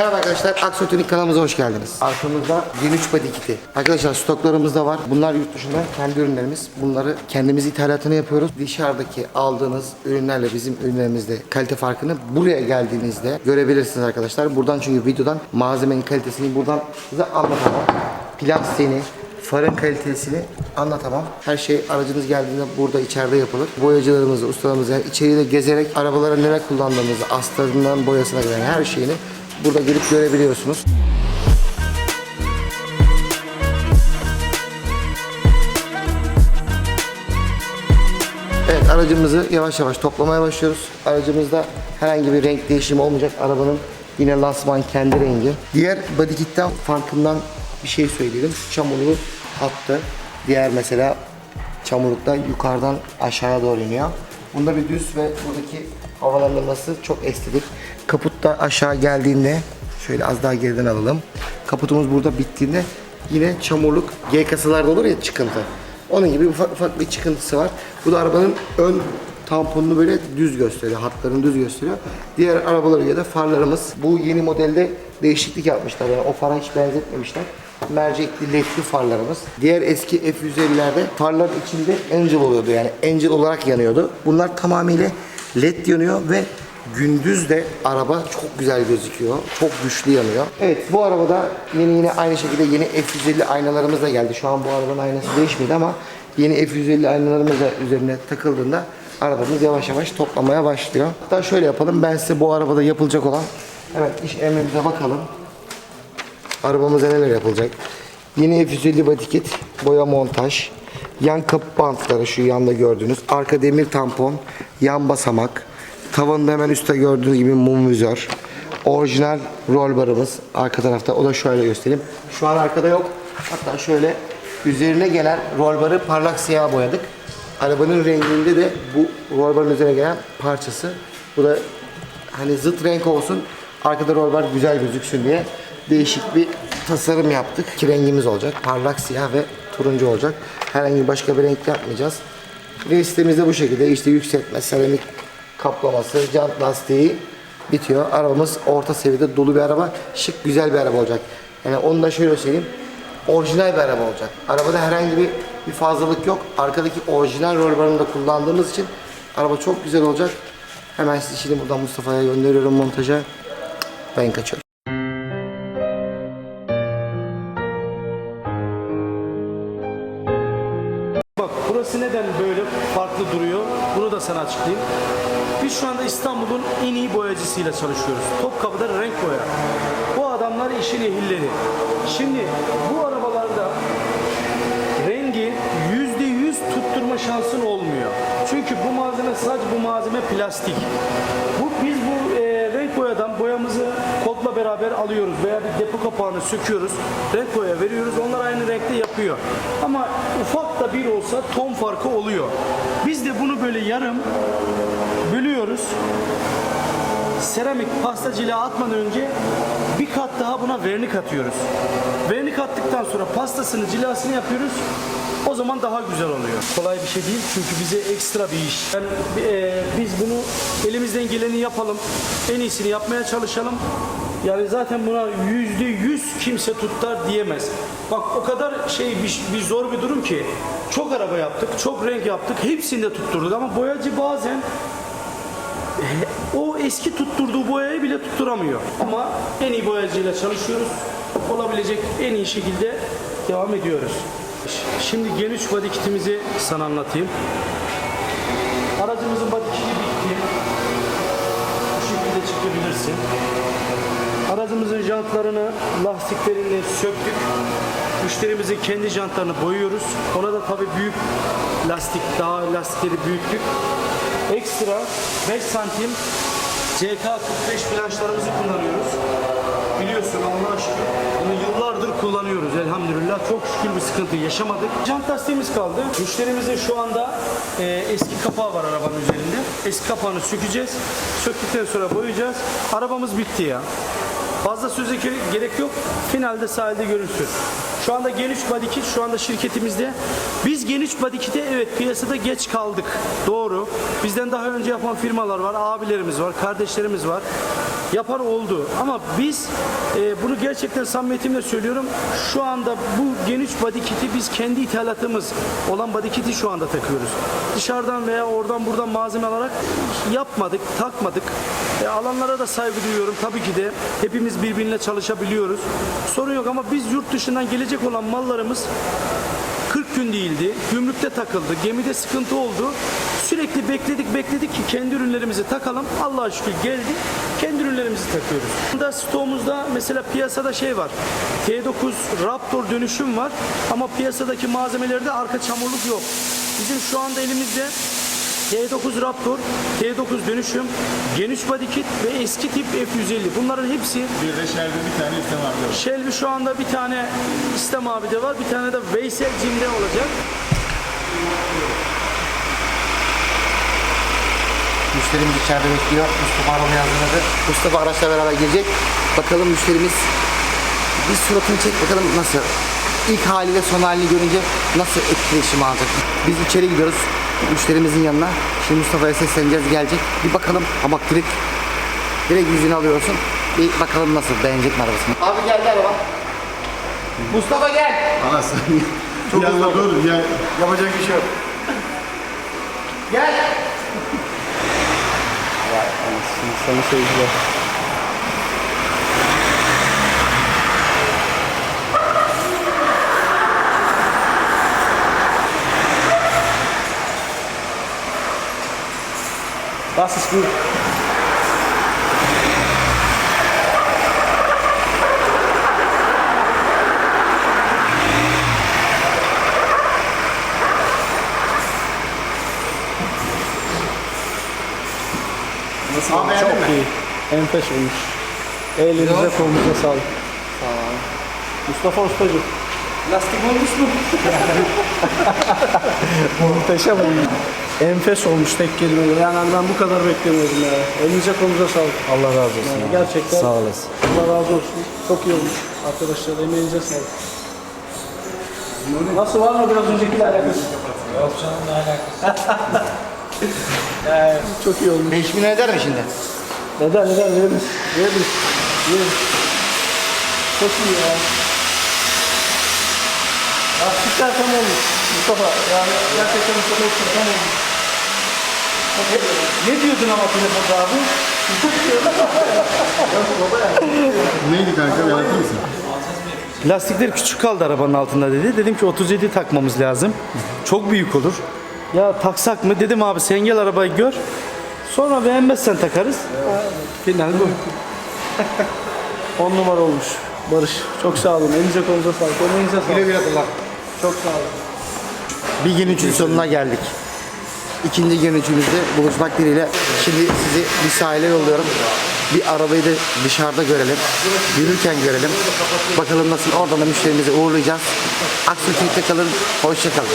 Merhaba arkadaşlar, Aksotonik kanalımıza hoş geldiniz. Arkamızda Gen3 Body Kit'i. Arkadaşlar stoklarımız da var. Bunlar yurt dışında kendi ürünlerimiz. Bunları kendimiz ithalatını yapıyoruz. Dışarıdaki aldığınız ürünlerle bizim ürünlerimizde kalite farkını buraya geldiğinizde görebilirsiniz arkadaşlar. Buradan çünkü videodan malzemenin kalitesini buradan size anlatamam. Plastiğini, farın kalitesini anlatamam. Her şey aracınız geldiğinde burada içeride yapılır. Boyacılarımızı, ustalarımızı yani içeriği gezerek arabalara neler kullandığımızı, astarından boyasına kadar her şeyini burada gelip görebiliyorsunuz. Evet aracımızı yavaş yavaş toplamaya başlıyoruz. Aracımızda herhangi bir renk değişimi olmayacak. Arabanın yine lansman kendi rengi. Diğer body kit'ten farkından bir şey söyleyelim. Çamurlu hattı. Diğer mesela çamurlukta yukarıdan aşağıya doğru iniyor. Bunda bir düz ve buradaki havalandırması çok estetik. Kaputta aşağı geldiğinde şöyle az daha geriden alalım. Kaputumuz burada bittiğinde yine çamurluk G kasalarda olur ya çıkıntı. Onun gibi ufak ufak bir çıkıntısı var. Bu da arabanın ön tamponunu böyle düz gösteriyor. Hatlarını düz gösteriyor. Diğer arabalara göre de farlarımız bu yeni modelde değişiklik yapmışlar. Yani o fara hiç benzetmemişler. Mercekli ledli farlarımız. Diğer eski F150'lerde farlar içinde Angel oluyordu. Yani Angel olarak yanıyordu. Bunlar tamamıyla led yanıyor ve gündüz de araba çok güzel gözüküyor. Çok güçlü yanıyor. Evet bu arabada yeni yine aynı şekilde yeni F150 aynalarımız da geldi. Şu an bu arabanın aynası değişmedi ama yeni F150 aynalarımız da üzerine takıldığında arabamız yavaş yavaş toplamaya başlıyor. Hatta şöyle yapalım. Ben size bu arabada yapılacak olan hemen iş emrimize bakalım. Arabamıza neler yapılacak? Yeni F150 body boya montaj, yan kapı bantları şu yanda gördüğünüz, arka demir tampon, yan basamak, tavanında hemen üstte gördüğünüz gibi mum vizör, orijinal roll barımız arka tarafta. O da şöyle göstereyim. Şu an arkada yok. Hatta şöyle üzerine gelen roll barı parlak siyah boyadık. Arabanın renginde de bu roll barın üzerine gelen parçası. Bu da hani zıt renk olsun, arkada roll bar güzel gözüksün diye değişik bir tasarım yaptık. İki rengimiz olacak. Parlak siyah ve turuncu olacak. Herhangi başka bir renk yapmayacağız. Ve sitemizde bu şekilde işte yükseltme, seramik kaplaması, jant lastiği bitiyor. Arabamız orta seviyede dolu bir araba. Şık, güzel bir araba olacak. Yani onu da şöyle söyleyeyim. Orijinal bir araba olacak. Arabada herhangi bir, bir fazlalık yok. Arkadaki orijinal rol da kullandığımız için araba çok güzel olacak. Hemen sizi şimdi buradan Mustafa'ya gönderiyorum montaja. Ben kaçıyorum. Neden böyle farklı duruyor? Bunu da sana açıklayayım. Biz şu anda İstanbul'un en iyi boyacısıyla çalışıyoruz. Topkapı'da renk boya. Bu adamlar işin ehilleri. Şimdi bu arabalarda rengi yüzde yüz tutturma şansın olmuyor. Çünkü bu malzeme sadece bu malzeme plastik. Bu biz bu e, renk boyadan boyamızı kodla beraber alıyoruz veya bir depo kapağını söküyoruz. Renk boya veriyoruz. Onlar aynı renkte yapıyor. Ama ufak da bir olsa ton farkı oluyor. Biz de bunu böyle yarım bölüyoruz seramik pastacılığa atmadan önce bir kat daha buna vernik atıyoruz. Vernik attıktan sonra pastasını, cilasını yapıyoruz. O zaman daha güzel oluyor. Kolay bir şey değil çünkü bize ekstra bir iş. Yani, e, biz bunu elimizden geleni yapalım. En iyisini yapmaya çalışalım. Yani zaten buna yüzde yüz kimse tutar diyemez. Bak o kadar şey bir, bir zor bir durum ki. Çok araba yaptık, çok renk yaptık. Hepsini de tutturduk ama boyacı bazen o eski tutturduğu boyayı bile tutturamıyor. Ama en iyi boyacıyla çalışıyoruz. Olabilecek en iyi şekilde devam ediyoruz. Şimdi geniş body kitimizi sana anlatayım. Aracımızın body kiti bitti. Bu şekilde çıkabilirsin. Aracımızın jantlarını, lastiklerini söktük. Müşterimizin kendi jantlarını boyuyoruz. Ona da tabii büyük lastik, daha lastikleri büyüttük. Ekstra 5 santim CK45 flanşlarımızı kullanıyoruz. Biliyorsun Allah'a şükür. Bunu yıllardır kullanıyoruz elhamdülillah. Çok şükür bir sıkıntı yaşamadık. Jant lastiğimiz kaldı. Müşterimizin şu anda e, eski kapağı var arabanın üzerinde. Eski kapağını sökeceğiz. Söktükten sonra boyayacağız. Arabamız bitti ya. Fazla söze ge- gerek yok. Finalde sahilde görürsün. Şu anda geniş body kit şu anda şirketimizde. Biz geniş body evet piyasada geç kaldık. Doğru. Bizden daha önce yapan firmalar var, abilerimiz var, kardeşlerimiz var. Yapar oldu. Ama biz e, bunu gerçekten samimiyetimle söylüyorum. Şu anda bu geniş body kit'i biz kendi ithalatımız olan body kit'i şu anda takıyoruz. Dışarıdan veya oradan buradan malzeme alarak yapmadık, takmadık. E, alanlara da saygı duyuyorum. Tabii ki de hepimiz birbirine çalışabiliyoruz. Sorun yok ama biz yurt dışından gelecek olan mallarımız 40 gün değildi. Gümrükte takıldı. Gemide sıkıntı oldu. Sürekli bekledik bekledik ki kendi ürünlerimizi takalım. Allah'a şükür geldi. Kendi ürünlerimizi takıyoruz. Burada stoğumuzda mesela piyasada şey var. T9 Raptor dönüşüm var. Ama piyasadaki malzemelerde arka çamurluk yok. Bizim şu anda elimizde T9 Raptor, T9 dönüşüm, geniş body kit ve eski tip F150. Bunların hepsi Bir de şerde bir tane istem var. Shelby şu anda bir tane İstem abi de var. Bir tane de Veysel Cim'de olacak. Müşterimiz içeride bekliyor. Mustafa arabayı hazırladı. Mustafa araçla beraber gelecek. Bakalım müşterimiz bir suratını çek bakalım nasıl. İlk haliyle son halini görünce nasıl etkileşim alacak. Biz içeri gidiyoruz müşterimizin yanına. Şimdi Mustafa'ya sesleneceğiz gelecek. Bir bakalım ama direkt direkt yüzünü alıyorsun. Bir bakalım nasıl beğenecek mi arabasını. Abi geldi araba. Mustafa gel. Anası. Çok hızlı dur. Ya, Yapacak bir şey yok. Gel. Sana seyirciler. Was ist gut? Enfes olmuş. Elinize kolunuza sağlık. Mustafa Ustacığım. Lastik olmuş mu? Muhteşem olmuş. Enfes olmuş tek kelimeyle. Yani ben bu kadar beklemiyordum ya. Elinize kolunuza sağlık. Allah razı olsun. Yani abi. gerçekten Sağ olasın. Allah razı olsun. Çok iyi olmuş. Arkadaşlar emeğinize sağlık. Nasıl var mı biraz öncekiyle alakası? Yok canım ne alakası? çok iyi olmuş. 5000 eder mi şimdi? Neden neden veririz. Veririz. Veririz. Çok iyi ya. Lastikler tam olmuş Mustafa. Yani gerçekten Mustafa Usta tam olmuş. Ne diyordun ama telefonda abi? Neydi kanka? Bir anlatır mısın? Lastikler küçük kaldı arabanın altında dedi. Dedim ki 37 takmamız lazım. Çok büyük olur. Ya taksak mı? Dedim abi sen gel arabayı gör. Sonra beğenmezsen takarız. Final bu. 10 numara olmuş. Barış çok sağ olun. Elinize kolunuza sağlık. Emeğinize sağlık. Güle güle kullan. Çok sağ olun. Bir gün üçün sonuna geldik. İkinci gün üçümüzde buluşmak dileğiyle şimdi sizi bir sahile yolluyorum. Bir arabayı da dışarıda görelim. Yürürken görelim. Bakalım nasıl oradan da müşterimizi uğurlayacağız. Aksiyonlikte kalın. Hoşça kalın.